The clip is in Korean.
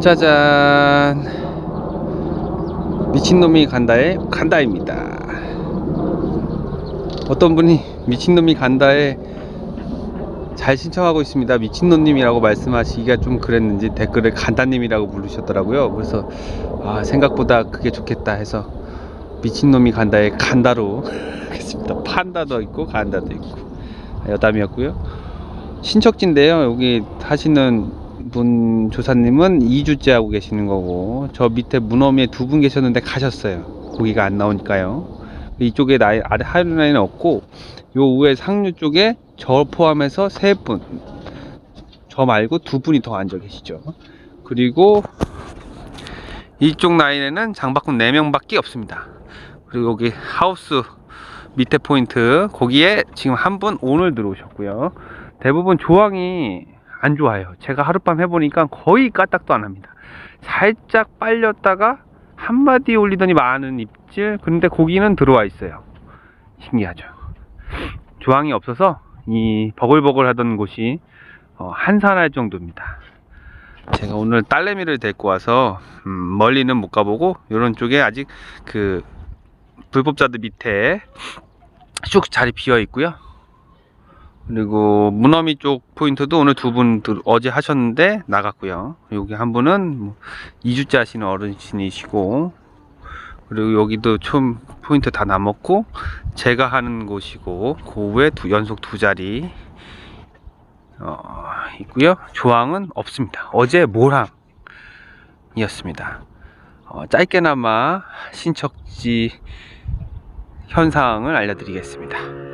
짜잔. 미친놈이 간다의 간다입니다. 어떤 분이 미친놈이 간다에 잘 신청하고 있습니다. 미친놈님이라고 말씀하시기가 좀 그랬는지 댓글에 간다님이라고 부르셨더라고요. 그래서 아 생각보다 그게 좋겠다 해서 미친놈이 간다에 간다로 하겠습니다. 판다도 있고 간다도 있고. 여담이었고요. 신척지인데요. 여기 하시는 분 조사님은 2주째 하고 계시는 거고 저 밑에 문어미에 두 분 계셨는데 가셨어요. 고기가 안 나오니까요. 이쪽에 나이 아래 하루 라인은 없고 요 위에 상류 쪽에 저 포함해서 세 분. 저 말고 두 분이 더 앉아 계시죠. 그리고 이쪽 라인에는 장바꾼 4명 밖에 없습니다. 그리고 여기 하우스 밑에 포인트 거기에 지금 한 분 오늘 들어오셨고요. 대부분 조항이 안 좋아요. 제가 하룻밤 해보니까 거의 까딱도 안 합니다. 살짝 빨렸다가 한마디 올리더니 많은 입질. 근데 고기는 들어와 있어요. 신기하죠. 조항이 없어서 이 버글버글 하던 곳이 어, 한산할 정도입니다. 제가 오늘 딸내미를 데리고 와서 음, 멀리는 못 가보고 이런 쪽에 아직 그 불법자들 밑에 쭉 자리 비어 있고요. 그리고 문어미 쪽 포인트도 오늘 두 분 어제 하셨는데 나갔고요. 여기 한 분은 뭐 2주째 하시는 어르신이시고 그리고 여기도 총 포인트 다 남았고 제가 하는 곳이고 그 후에 두 연속 두 자리 어, 있고요. 조항은 없습니다. 어제 모항이었습니다. 어, 짧게나마 신척지 현상을 알려드리겠습니다.